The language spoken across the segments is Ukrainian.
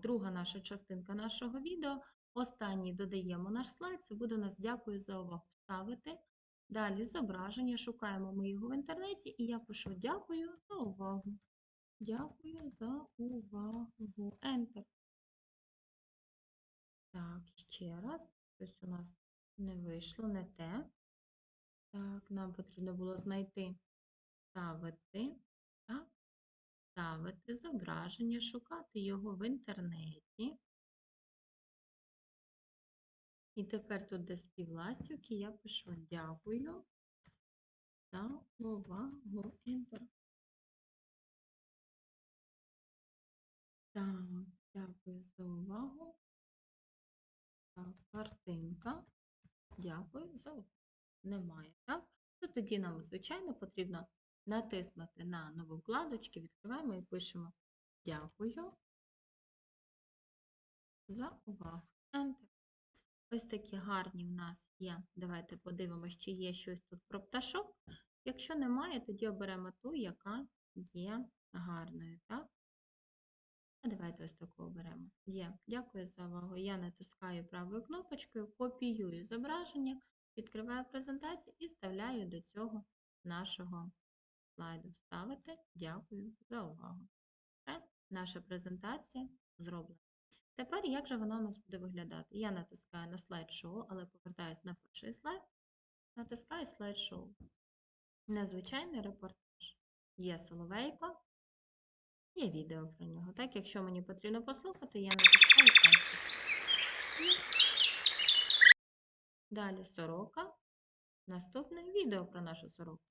друга наша частинка нашого відео. Останній додаємо наш слайд. Це буде у нас дякую за увагу. Ставити. Далі зображення. Шукаємо ми його в інтернеті, і я пишу дякую за увагу. Дякую за увагу. Enter. Так, ще раз. Щось у нас не вийшло, не те. Так, нам потрібно було знайти ставити. Ставити зображення, шукати його в інтернеті. І тепер тут, де співластівки, я пишу дякую за увагу. Enter. Так, дякую за увагу. Так, картинка. Дякую за увагу. Немає, так? То тоді нам, звичайно, потрібно натиснути на нову вкладочку, відкриваємо і пишемо Дякую за увагу. Enter. Ось такі гарні в нас є. Давайте подивимося, чи є щось тут про пташок. Якщо немає, тоді оберемо ту, яка є гарною. Так? А давайте ось таку оберемо. Є. Дякую за увагу. Я натискаю правою кнопочкою, копіюю зображення, відкриваю презентацію і вставляю до цього нашого слайду. Вставити. Дякую за увагу. Все, наша презентація зроблена. Тепер як же вона у нас буде виглядати? Я натискаю на слайд-шоу, але повертаюся на перший слайд. Натискаю слайд-шоу. Незвичайний репортаж. Є соловейко, є відео про нього. Так, якщо мені потрібно послухати, я натискаю Enter. Далі сорока. Наступне відео про нашу сороку.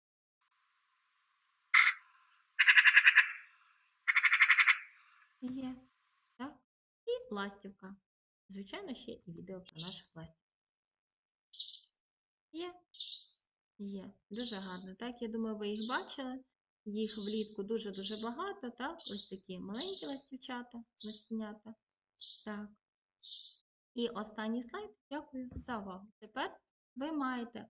Є. Так. І ластівка. Звичайно, ще і відео про наших ластівок. Є. Є. Дуже гарно. Так, я думаю, ви їх бачили. Їх влітку дуже-дуже багато, так? Ось такі маленькі ластівчата, ластівнята. Так. І останній слайд. Дякую за увагу. Тепер ви маєте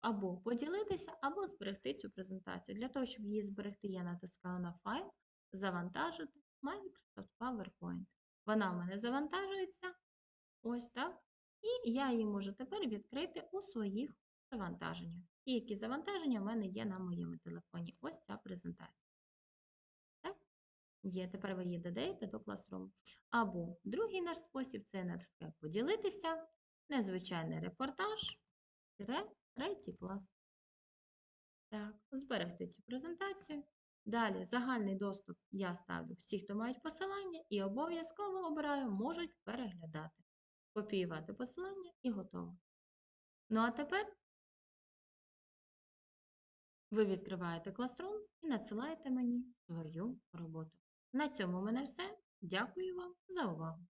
або поділитися, або зберегти цю презентацію. Для того, щоб її зберегти, я натискаю на файл, завантажити Microsoft PowerPoint. Вона в мене завантажується. Ось так. І я її можу тепер відкрити у своїх завантаженнях. Ті, які завантаження в мене є на моєму телефоні. Ось ця презентація. Так? Є, тепер ви її додаєте до Classroom. Або другий наш спосіб це натискаю поділитися, незвичайний репортаж, третій клас. Так, зберегти цю презентацію. Далі загальний доступ я ставлю всі, хто мають посилання, і обов'язково обираю, можуть переглядати. Копіювати посилання і готово. Ну а тепер ви відкриваєте Classroom і надсилаєте мені свою роботу. На цьому в мене все. Дякую вам за увагу!